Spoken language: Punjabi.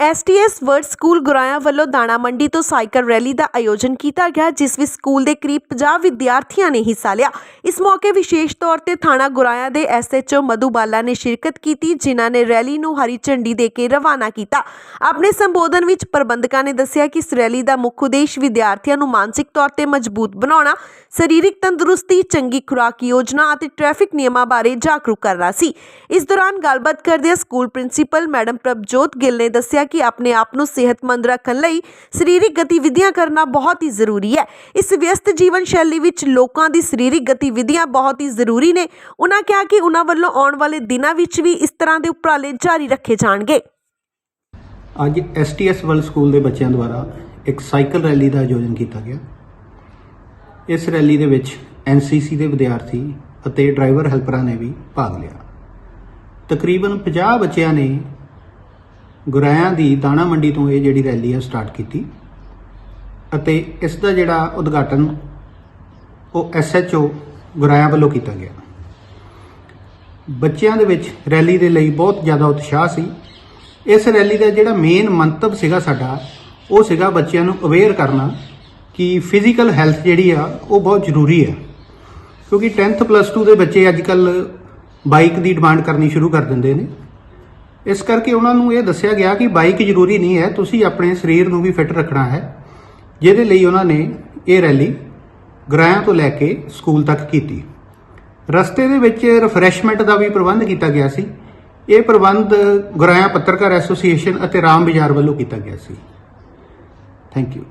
ਐਸਟੀਐਸ ਵਰਡ ਸਕੂਲ ਗੁਰਾਇਆ ਵੱਲੋਂ ਦਾਣਾ ਮੰਡੀ ਤੋਂ ਸਾਈਕਲ ਰੈਲੀ ਦਾ ਆਯੋਜਨ ਕੀਤਾ ਗਿਆ, ਜਿਸ ਵਿੱਚ ਸਕੂਲ ਦੇ ਕਰੀਬ 50 ਵਿਦਿਆਰਥੀਆਂ ਨੇ ਹਿੱਸਾ ਲਿਆ। ਇਸ ਮੌਕੇ ਵਿਸ਼ੇਸ਼ ਤੌਰ ਤੇ ਥਾਣਾ ਗੁਰਾਇਆ ਦੇ ਐਸਐਚਓ ਮਧੂਬਾਲਾ ਨੇ ਸ਼ਿਰਕਤ ਕੀਤੀ, ਜਿਨ੍ਹਾਂ ਨੇ ਰੈਲੀ ਨੂੰ ਹਰੀ ਝੰਡੀ ਦੇ ਕੇ ਰਵਾਨਾ ਕੀਤਾ। ਆਪਣੇ ਸੰਬੋਧਨ ਵਿੱਚ ਪ੍ਰਬੰਧਕਾਂ ਨੇ ਦੱਸਿਆ ਕਿ ਇਸ ਰੈਲੀ ਦਾ ਮੁੱਖ ਉਦੇਸ਼ ਵਿਦਿਆਰਥੀਆਂ ਨੂੰ ਮਾਨਸਿਕ ਤੌਰ ਤੇ ਮਜ਼ਬੂਤ ਬਣਾਉਣਾ, ਸਰੀਰਕ ਤੰਦਰੁਸਤੀ, ਚੰਗੀ ਖੁਰਾਕ ਯੋਜਨਾ ਅਤੇ ਟ੍ਰੈਫਿਕ ਨਿਯਮਾਂ ਬਾਰੇ ਜਾਗਰੂਕ ਕਰਨਾ ਸੀ। ਇਸ ਦੌਰਾਨ ਗੱਲਬਾਤ ਕਰਦਿਆਂ school principal madam Prabhjot Gill ਨੇ ਦੱਸਿਆ ਕਿ ਆਪਣੇ ਆਪ ਨੂੰ ਸਿਹਤਮੰਦ ਰੱਖਣ ਲਈ ਸਰੀਰਕ ਗਤੀਵਿਧੀਆਂ ਕਰਨਾ ਬਹੁਤ ਹੀ ਜ਼ਰੂਰੀ ਹੈ। ਇਸ ਵਿਅਸਤ ਜੀਵਨ ਸ਼ੈਲੀ ਵਿੱਚ ਲੋਕਾਂ ਦੀ ਸਰੀਰਕ ਗਤੀਵਿਧੀਆਂ ਬਹੁਤ ਹੀ ਜ਼ਰੂਰੀ ਨੇ। ਉਹਨਾਂ ਕਿਹਾ ਕਿ ਉਹਨਾਂ ਵੱਲੋਂ ਆਉਣ ਵਾਲੇ ਦਿਨਾਂ ਵਿੱਚ ਵੀ ਇਸ ਤਰ੍ਹਾਂ ਦੇ ਉਪਰਾਲੇ ਜਾਰੀ ਰੱਖੇ ਜਾਣਗੇ। ਅੱਜ ਐਸਟੀਐਸ ਵਰਲਡ ਸਕੂਲ ਦੇ ਬੱਚਿਆਂ ਦੁਆਰਾ ਇੱਕ ਸਾਈਕਲ ਰੈਲੀ ਦਾ ਆਯੋਜਨ ਕੀਤਾ ਗਿਆ। ਇਸ ਰੈਲੀ ਦੇ ਵਿੱਚ ਐਨਸੀਸੀ ਦੇ ਵਿਦਿਆਰਥੀ ਅਤੇ ਡਰਾਈਵਰ ਹੈਲਪਰਾਂ ਨੇ ਵੀ ਭਾਗ ਲਿਆ। ਤਕਰੀਬਨ 50 ਬੱਚਿਆਂ ਨੇ ਗੁਰਾਇਆਂ ਦੀ ਦਾਣਾ ਮੰਡੀ ਤੋਂ ਇਹ ਜਿਹੜੀ ਰੈਲੀ ਆ ਸਟਾਰਟ ਕੀਤੀ। ਅਤੇ ਇਸ ਦਾ ਜਿਹੜਾ ਉਦਘਾਟਨ ਉਹ ਐਸਐਚਓ ਗੁਰਾਇਆਂ ਵੱਲੋਂ ਕੀਤਾ ਗਿਆ। ਬੱਚਿਆਂ ਦੇ ਵਿੱਚ ਰੈਲੀ ਦੇ ਲਈ ਬਹੁਤ ਜ਼ਿਆਦਾ ਉਤਸ਼ਾਹ ਸੀ। ਇਸ ਰੈਲੀ ਦਾ ਜਿਹੜਾ ਮੇਨ ਮੰਤਵ ਸੀਗਾ ਸਾਡਾ, ਉਹ ਸੀਗਾ ਬੱਚਿਆਂ ਨੂੰ ਅਵੇਅਰ ਕਰਨਾ ਕਿ ਫਿਜ਼ੀਕਲ ਹੈਲਥ ਜਿਹੜੀ ਆ, ਉਹ ਬਹੁਤ ਜ਼ਰੂਰੀ ਹੈ ਕਿਉਂਕਿ 10th ਪਲੱਸ 2 ਦੇ ਬੱਚੇ ਅੱਜ ਕੱਲ ਬਾਈਕ ਦੀ ਡਿਮਾਂਡ ਕਰਨੀ ਸ਼ੁਰੂ ਕਰ ਦਿੰਦੇ ਨੇ। ਇਸ ਕਰਕੇ ਉਹਨਾਂ ਨੂੰ ਇਹ ਦੱਸਿਆ ਗਿਆ ਕਿ ਬਾਈਕ ਜ਼ਰੂਰੀ ਨਹੀਂ ਹੈ, ਤੁਸੀਂ ਆਪਣੇ ਸਰੀਰ ਨੂੰ ਵੀ ਫਿੱਟ ਰੱਖਣਾ ਹੈ। ਜਿਹਦੇ ਲਈ ਉਹਨਾਂ ਨੇ ਇਹ ਰੈਲੀ ਗਰਾਇਆਂ ਤੋਂ ਲੈ ਕੇ ਸਕੂਲ ਤੱਕ ਕੀਤੀ। ਰਸਤੇ ਦੇ ਵਿੱਚ ਰਿਫਰੈਸ਼ਮੈਂਟ ਦਾ ਵੀ ਪ੍ਰਬੰਧ ਕੀਤਾ ਗਿਆ ਸੀ। ਇਹ ਪ੍ਰਬੰਧ ਗੁਰਾਇਆ ਪੱਤਰਕਾਰ ਐਸੋਸੀਏਸ਼ਨ ਅਤੇ ਰਾਮ ਬਾਜ਼ਾਰ ਵੱਲੋਂ ਕੀਤਾ ਗਿਆ ਸੀ। Thank you